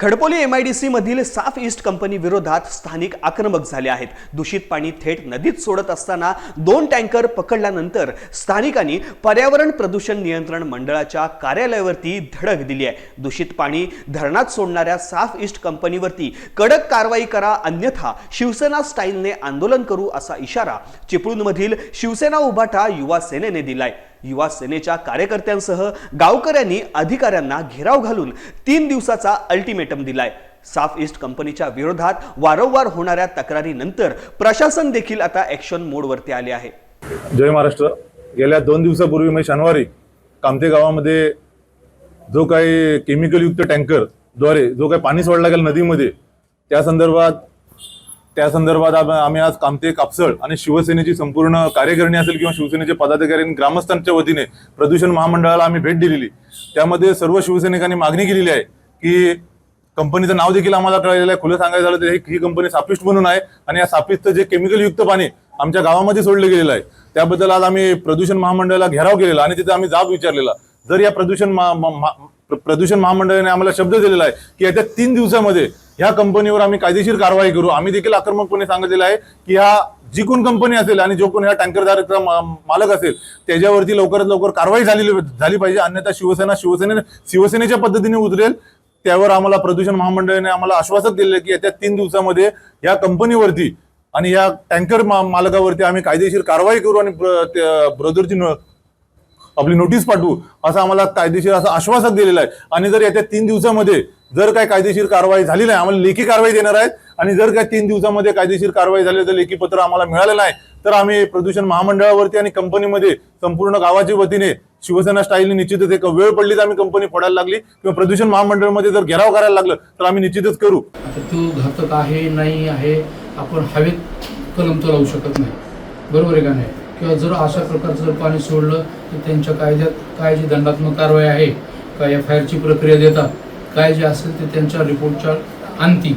Khadpoli M I D मधील साफ east company विरोधात स्थानिक आक्रमक झाले आहेत. दूषित पाणी थेट नदीत सोडत असताना दोन टँकर पकडल्यानंतर स्थानिकांनी पर्यावरण प्रदूषण नियंत्रण मंडळाच्या कार्यालयावरती धडक दिली आहे. दूषित पाणी धरणात सोडणाऱ्या साफ ईस्ट कंपनीवरती कडक कारवाई करा अन्यथा शिवसेना स्टाईलने आंदोलन करू असा इशारा चिपळूणमधील शिवसेना उभाटा युवा सेनेने दिलाय. युवा सेनेच्या कार्यकर्त्यांसह गावकऱ्यांनी अधिकाऱ्यांना घेराव घालून तीन दिवसाचा अल्टिमेटम दिलाय. साफ ईस्ट कंपनीच्या विरोधात वारंवार होणाऱ्या तक्रारीनंतर प्रशासन देखील आता ॲक्शन मोडवरती आले आहे. जय महाराष्ट्र. गेल्या दोन दिवसापूर्वी म्हणजे शनिवारी कामते गावामध्ये जो काही केमिकलयुक्त टँकरद्वारे जो काही पाणी सोडला गेला नदीमध्ये त्या संदर्भात त्या संदर्भात आम्ही आज कामते कापसळ आणि शिवसेनेची संपूर्ण कार्यकारिणी असेल किंवा शिवसेनेचे पदाधिकारी आणि ग्रामस्थांच्या वतीने प्रदूषण महामंडळाला आम्ही भेट दिलेली. त्यामध्ये सर्व शिवसैनिकांनी मागणी केलेली आहे की कंपनीचं नाव देखील आम्हाला कळलेलं आहे खुलं सांगायचं झालं तर ही- कंपनी सापिष्ट म्हणून आहे आणि या सापिस्टचं जे केमिकलयुक्त पाणी आमच्या गावामध्ये सोडलं गेलेलं आहे. त्याबद्दल आज आम्ही प्रदूषण महामंडळाला घेराव केलेला आणि तिथे आम्ही जाब विचारलेला. जर या प्रदूषण महा- प्रदूषण महामंडळाने आम्हाला शब्द दिलेला आहे की येत्या तीन दिवसामध्ये ह्या कंपनीवर आम्ही कायदेशीर कारवाई करू. आम्ही देखील आक्रमकपणे सांगितलेलं आहे की ह्या जी कोण कंपनी असेल आणि जो कोण ह्या टँकरधारकचा मालक असेल त्याच्यावरती लवकरात लवकर कारवाई झालेली झाली पाहिजे. अन्यथा शिवसेना शिवसेने शिवसेनेच्या पद्धतीने उतरेल. त्यावर आम्हाला प्रदूषण महामंडळाने आम्हाला आश्वासक दिले की येत्या तीन दिवसामध्ये या कंपनीवरती आणि या टँकर मा- मालकावरती आम्ही कायदेशीर कारवाई करू आणि ब्रदरची आपली नोटीस पाठवू असं आम्हाला कायदेशीर असं आश्वासन दिलेलं आहे. आणि जर येत्या तीन दिवसामध्ये जर काय कायदेशीर कारवाई झाली नाही आम्हाला लेखी कारवाई देणार आहेत. आणि जर काय तीन दिवसामध्ये कायदेशीर कारवाई झाली तर लेखी पत्र आम्हाला मिळालं नाही तर आम्ही प्रदूषण महामंडळावरती आणि कंपनीमध्ये संपूर्ण गावाच्या वतीने शिवसेना स्टाईलने निश्चितच एक वेळ पडली तर आम्ही कंपनी फोडायला लागली. किंवा प्रदूषण महामंडळामध्ये जर घेराव करायला लागलं तर आम्ही निश्चितच करू. आता घातक आहे नाही आहे आपण हवेत कलम तर लावू शकत नाही. बरोबर आहे का नाही? किंवा जर अशा प्रकारचं जर पाणी सोडलं तर त्यांच्या कायद्यात काय जी दंडात्मक कारवाई आहे. का एफ आय आरची प्रक्रिया देतात? काय जे असेल ते त्यांच्या रिपोर्टच्या अंती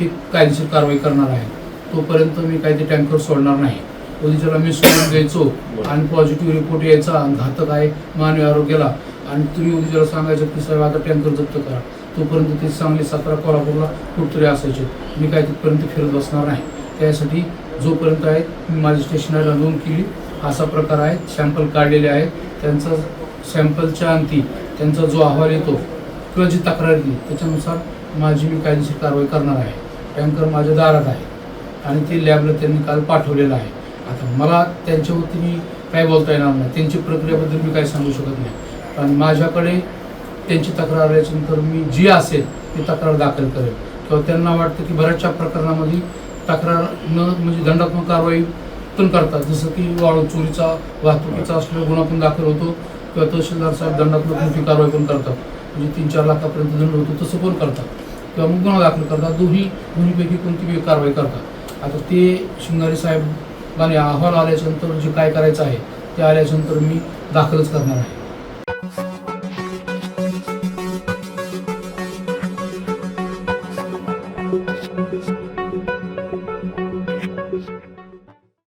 ती कायदेशीर कारवाई करणार आहे. तोपर्यंत मी काही ते टँकर सोडणार नाही. उद्याच्याला मी सोडून द्यायचो. आणि पॉझिटिव्ह रिपोर्ट यायचा घातक आहे मानवी आरोग्याला. आणि तुम्ही उद्याच्याला सांगायचं की साहेब आता टँकर जप्त करा. तोपर्यंत ते सांगली सातारा कोल्हापूरला कुठतरी असायचे. मी काय तिथपर्यंत फिरत बसणार नाही. त्यासाठी जोपर्यंत आहे मी माझी स्टेशनरीला नोंद केली. असा प्रकार आहे. सॅम्पल काढलेले आहेत. त्यांचा सॅम्पलच्या अंती त्यांचा जो अहवाल येतो किंवा जी तक्रार येते त्याच्यानुसार माझी मी कायदेशीर कारवाई करणार आहे. टँकर माझ्या दारात आहे. आणि ते लॅबला त्यांनी काल पाठवलेलं आहे. आता मला त्यांच्या वतीने काय बोलता येणार नाही. त्यांची प्रक्रियेबद्दल मी काही सांगू शकत नाही. पण माझ्याकडे त्यांची तक्रार आल्याच्यानंतर मी जी असेल ती तक्रार दाखल करेल. किंवा त्यांना वाटतं की बऱ्याचशा प्रकरणामध्ये तक्रार न म्हणजे दंडात्मक कारवाई पण करतात. जसं की वाळू चोरीचा वाहतुकीचा असलेला गुन्हा पण दाखल होतो. किंवा तहसीलदार साहेब दंडात्मक मोठी कारवाई पण करतात. म्हणजे तीन चार लाखापर्यंत दंड होतो तसं पण करतात. किंवा मग गुन्हा दाखल करतात. दोन्ही दोन्हीपैकी कोणती बी कारवाई करतात. आता ते शिंगारी साहेबांनी अहवाल आल्याच्यानंतर जे काय करायचं आहे ते आल्याच्यानंतर मी दाखलच करणार आहे.